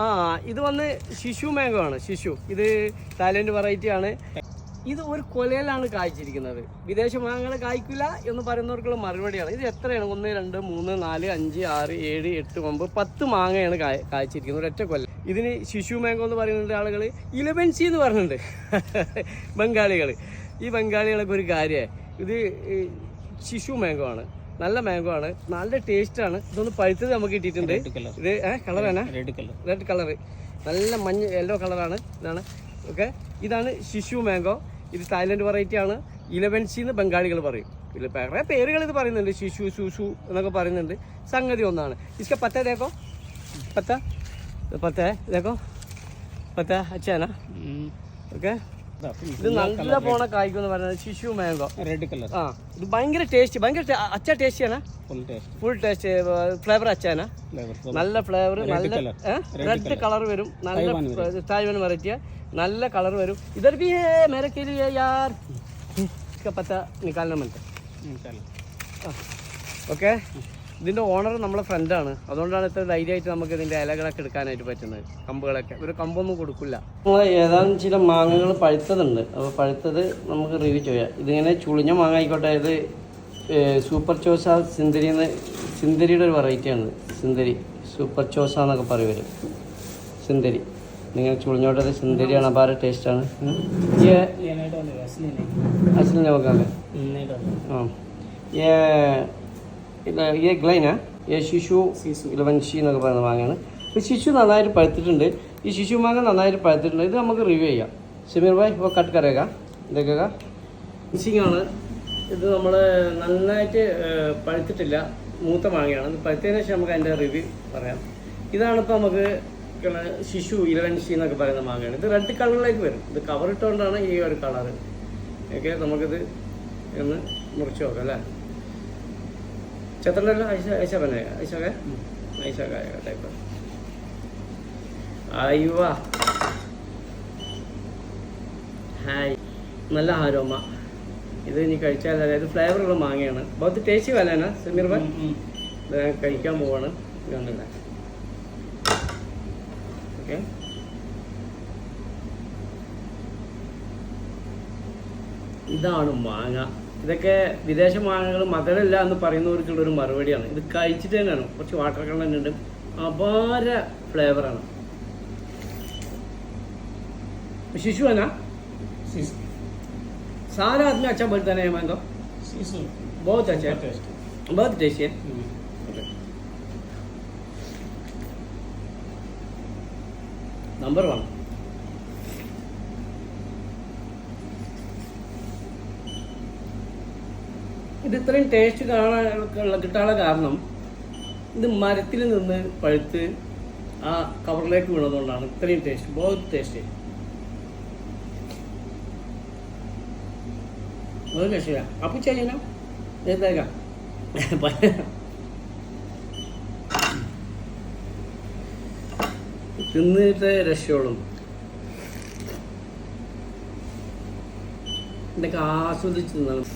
ആ ഇത് വന്ന് ശിശു മാംഗോ ആണ് ശിശു. ഇത് തായ്ലൻഡ് വെറൈറ്റി ആണ്. ഇത് ഒരു കൊലയിലാണ് കായ്ച്ചിരിക്കുന്നത് വിദേശ മാങ്ങകൾ കായ്ക്കില്ല എന്ന് പറയുന്നവർക്കുള്ള മറുപടിയാണ്. ഇത് എത്രയാണ്? ഒന്ന് രണ്ട് മൂന്ന് നാല് അഞ്ച് ആറ് ഏഴ് എട്ട് ഒമ്പത് പത്ത് മാങ്ങയാണ് കായ കായ്ച്ചിരിക്കുന്നത് ഒരൊറ്റ കൊല്ലം. ഇതിന് ശിശു മാംഗോ എന്ന് പറയുന്നുണ്ട് ആളുകൾ ഇലവൻസി എന്ന് പറയുന്നുണ്ട് ബംഗാളികൾ ഈ ബംഗാളികളൊക്കെ ഒരു കാര്യമാണ് ഇത് ശിശു മാംഗോ ആണ്. നല്ല മാംഗോ ആണ്. നല്ല ടേസ്റ്റ് ആണ്. ഇതൊന്ന് പഴുത്തത് നമുക്ക് കിട്ടിയിട്ടുണ്ട്. ഇത് ഏഹ് കളറാണ് റെഡ് കളർ റെഡ് കളർ നല്ല മഞ്ഞ യെല്ലോ കളറാണ് ഇതാണ്. ഓക്കെ. ഇതാണ് ശിശു മാംഗോ ഇത് തായ്ലൻഡ് വെറൈറ്റി ആണ്. ഇലവൻസി എന്ന് ബംഗാളികൾ പറയും. ഇതിൽ വേറെ പേരുകൾ ഇത് പറയുന്നുണ്ട്. ശിശു ശുശു എന്നൊക്കെ പറയുന്നുണ്ട്. സംഗതി ഒന്നാണ്. ഇസ്ക പത്ത തേക്കോ പത്ത? പത്ത? തേക്കോ പത്ത? അച്ഛനാ ഓക്കെ. നല്ല പോണ കായ്ക്കും എന്ന് പറയുന്നത് ശിശു മാങ്കോ റെഡ് കളർ ആ ഇത് ഭയങ്കര ടേസ്റ്റ് ഭയങ്കര അച്ഛ ടേസ്റ്റിയാണ് ഫുൾ ടേസ്റ്റ് ഫ്ലേവർ അച്ചാന? നല്ല ഫ്ലേവർ നല്ല റെഡ് കളർ വരും. നല്ല തായ്വാൻ വെറൈറ്റിയ നല്ല കളർ വരും. ഇതർ ബി മേരെ കെ യാർ. പത്ത നിക്കാലന മനത്തെ ഓക്കെ? ഇതിന്റെ ഓണർ നമ്മളെ ഫ്രണ്ടാണ് അതുകൊണ്ടാണ് ഇത്ര ധൈര്യമായിട്ട് നമുക്ക് ഇതിന്റെ ഇലകളൊക്കെ എടുക്കാനായിട്ട് പറ്റുന്നത്. കമ്പുകളൊക്കെ. ഒരു കമ്പൊന്നും കൊടുക്കില്ല. നമ്മൾ ഏതാനും ചില മാങ്ങകൾ പഴുത്തതുണ്ട്. അപ്പോൾ പഴുത്തത് നമുക്ക് റിവ്യൂ ചെയ്യാം. ഇതിങ്ങനെ ചുളിഞ്ഞ മാങ്ങ ആയിക്കോട്ടെ. ഇത് സൂപ്പർ ചോസ സിന്ദരി എന്ന് സിന്ദരിയുടെ ഒരു വെറൈറ്റിയാണ് സിന്ദരി. സൂപ്പർ ചോസ എന്നൊക്കെ പറയും സിന്ദരി. നിങ്ങൾ ചുളിഞ്ഞോട്ടത് സിന്ദരിയാണ്. അപാര ടേസ്റ്റാണ് അസൽ നോക്കാം. ആ. ഈ ഗ്ലൈനാ ഈ ശിശു ഇലവൻഷി എന്നൊക്കെ പറയുന്ന മാങ്ങയാണ്. ഈ ശിശു നന്നായിട്ട് പഴുത്തിട്ടുണ്ട്. ഈ ശിശു മാങ്ങ നന്നായിട്ട് പഴുത്തിട്ടുണ്ട്. ഇത് നമുക്ക് റിവ്യൂ ചെയ്യാം. ഷമീർ ഭായ് ഇപ്പോൾ കട്ട് കരയുക. ഇതൊക്കെ. ആണ് ഇത് നമ്മൾ നന്നായിട്ട് പഴുത്തിട്ടില്ല. മൂത്ത മാങ്ങയാണ്. പഴുത്തതിന് ശേഷം നമുക്ക് അതിന്റെ റിവ്യൂ പറയാം. ഇതാണ് ഇപ്പോൾ നമുക്ക് ശിശു ഇലവൻഷി എന്നൊക്കെ പറയുന്ന മാങ്ങയാണ്. ഇത് റെഡ് കളറിലേക്ക് വരും. ഇത് കവർ ഇട്ടുകൊണ്ടാണ് ഈ ഒരു കളറ് ഓക്കെ നമുക്കിത് ഒന്ന് മുറിച്ച് നോക്കാം അല്ലേ? चतरला ऐसा ऐसा बनेगा ऐसा क्या ऐसा खाएगा टाइप का അയ്യോ ഹായ് നല്ല ആരോമ ഇത് ഇനി കഴിച്ചാൽ അതായത് ഫ്ലേവറുള്ള മാങ്ങയാണ് ബഹുത്ത് ടേസ്റ്റി വലാന സമീർ ഭായ് ഇത് ഞാൻ കഴിക്കാൻ പോവാണ് ഇതൊന്നുമില്ല ഓക്കെ ഇതാണ് മാങ്ങ ഇതൊക്കെ വിദേശ മാങ്ങകൾ മധുരമില്ല എന്ന് പറയുന്നവർക്കുള്ള ഒരു മറുപടിയാണ് ഇത് കഴിച്ചിട്ട് തന്നെയാണ് കുറച്ച് വാട്ടർ കണ്ടന്റ് ഉണ്ട് അപാര ഫ്ലേവറാണ് शिशु है ना सारा आदमी अच्छा बोलता है मैंगो बहुत अच्छा है बहुत टेस्टी है നമ്പർ വൺ ഇത് ഇത്രയും ടേസ്റ്റ് കാണാനുള്ള കിട്ടാനുള്ള കാരണം ഇത് മരത്തിൽ നിന്ന് പഴുത്ത് ആ കവറിലേക്ക് വീണതുകൊണ്ടാണ്. ഇത്രയും ടേസ്റ്റ് ബോത്ത് ടേസ്റ്റ് ബഹുത് രക്ഷയില്ല. അപ്പൊ ചെയ്യാം എഴുതേക്കാം തിന്നിട്ട് രക്ഷയുള്ളൂ. ഇതൊക്കെ ആസ്വദിച്ച് തിന്നണം.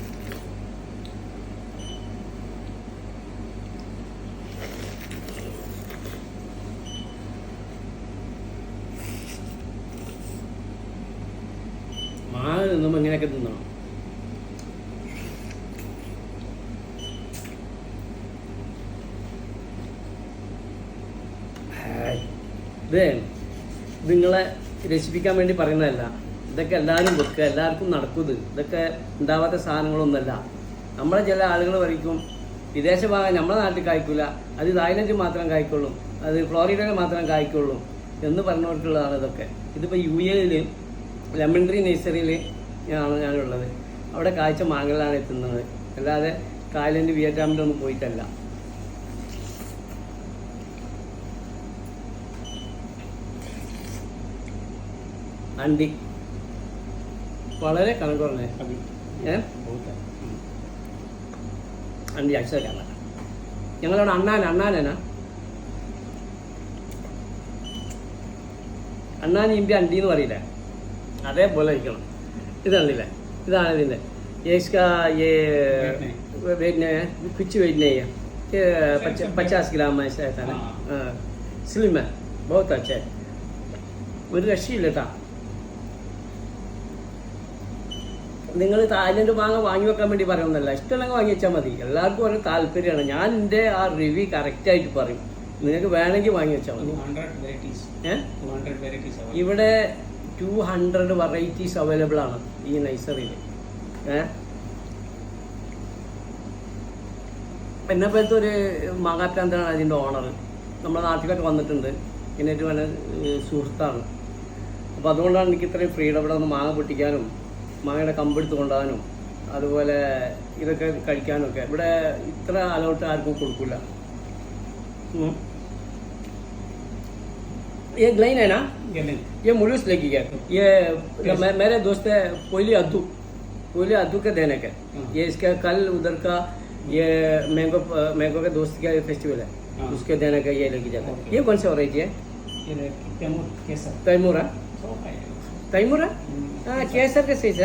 മാങ്ങ തിന്നുമ്പോൾ ഇങ്ങനെയൊക്കെ തിന്നണം. ഇതേ നിങ്ങളെ രസിപ്പിക്കാൻ വേണ്ടി പറയുന്നതല്ല. ഇതൊക്കെ എല്ലാവരും വെക്കുക എല്ലാവർക്കും നടക്കുന്നത് ഇതൊക്കെ ഉണ്ടാവാത്ത സാധനങ്ങളൊന്നുമല്ല. നമ്മളെ ചില ആളുകൾ പറയും വിദേശ ഭാഗം നമ്മളെ നാട്ടിൽ കായ്ക്കൂല അത് തായ്ലൻഡിൽ മാത്രം കായ്ക്കുള്ളൂ അത് ഫ്ലോറിഡയിൽ മാത്രം കായ്ക്കുള്ളൂ എന്ന് പറഞ്ഞവർക്കുള്ളതാണ് ഇതൊക്കെ. ഇതിപ്പോൾ യു എയിൽ ലെമൺ ട്രീ നഴ്സറിയിൽ ആണ് ഞാനുള്ളത്. അവിടെ കാഴ്ച മാങ്ങകളാണ് എത്തുന്നത്. അല്ലാതെ തായ്ലൻഡ് വിയറ്റ്നാമിലൊന്നും പോയിട്ടല്ല. അണ്ടി വളരെ കണക്ക് പറഞ്ഞേ ഏ? അണ്ടി അക്ഷരമാണ് ഞങ്ങളവിടെ അണ്ണാൻ അണ്ണാനാ അണ്ണാൻ ഇമ്പി അണ്ടി എന്ന് പറയില്ലേ? അതേപോലെ ഇരിക്കണം ഇതാണില്ലേ ഇതാണ് ഇതിൻ്റെ इसका ये वेट नहीं है कुछ वेट नहीं है ये पचास ग्राम ऐसा था ना हाँ स्लिम है ബഹുത്ത് അച്ഛേ ഒരു രക്ഷയില്ല കേട്ടാ നിങ്ങൾ തായ്ലൻഡ് മാങ്ങ വാങ്ങി വെക്കാൻ വേണ്ടി പറയുന്നല്ല ഇഷ്ടമുണ്ടെങ്കിൽ വാങ്ങി വെച്ചാൽ മതി എല്ലാവർക്കും ഓരോ താല്പര്യമാണ് ഞാൻ എൻ്റെ ആ റിവ്യൂ കറക്റ്റായിട്ട് പറയും നിങ്ങൾക്ക് വേണമെങ്കിൽ വാങ്ങി വെച്ചാൽ മതി 200 varieties. ഏഹ് 200 varieties available. ഇവിടെ ടു ഹൺഡ്രഡ് വെറൈറ്റീസ് അവൈലബിൾ ആണ് ഈ നൈസറിൽ എന്നെ പോലത്തെ ഒരു മഹാപ്രാന്തനാണ് അതിന്റെ ഓണർ നമ്മുടെ നാട്ടിലൊക്കെ വന്നിട്ടുണ്ട്. പിന്നെ ഒരു നല്ല സുഹൃത്താണ്. അപ്പോൾ അതുകൊണ്ടാണ് എനിക്ക് ഇത്രയും ഫ്രീഡം ഇവിടെ മാങ്ങ പൊട്ടിക്കാനും മാങ്ങയുടെ കമ്പെടുത്ത് കൊണ്ടുപോകാനും അതുപോലെ ഇതൊക്കെ കഴിക്കാനും ഒക്കെ. ഇവിടെ ഇത്ര അലോട്ട് ആർക്കും കൊടുക്കില്ല ये ग्लाइन है ना. ये मुलूस लगी है। ये मे- मेरे दोस्त है कोयली अद्दू कोयली अद्दू के देने का। हाँ। ये इसका कल उधर का ये मैंगो मैंगो के दोस्त का ये फेस्टिवल है। हाँ। उसके देने का ये लेके जाता है। ये कौन सा हो? है तैमूर है? तैमूर है? Mm, हाँ केसर के सही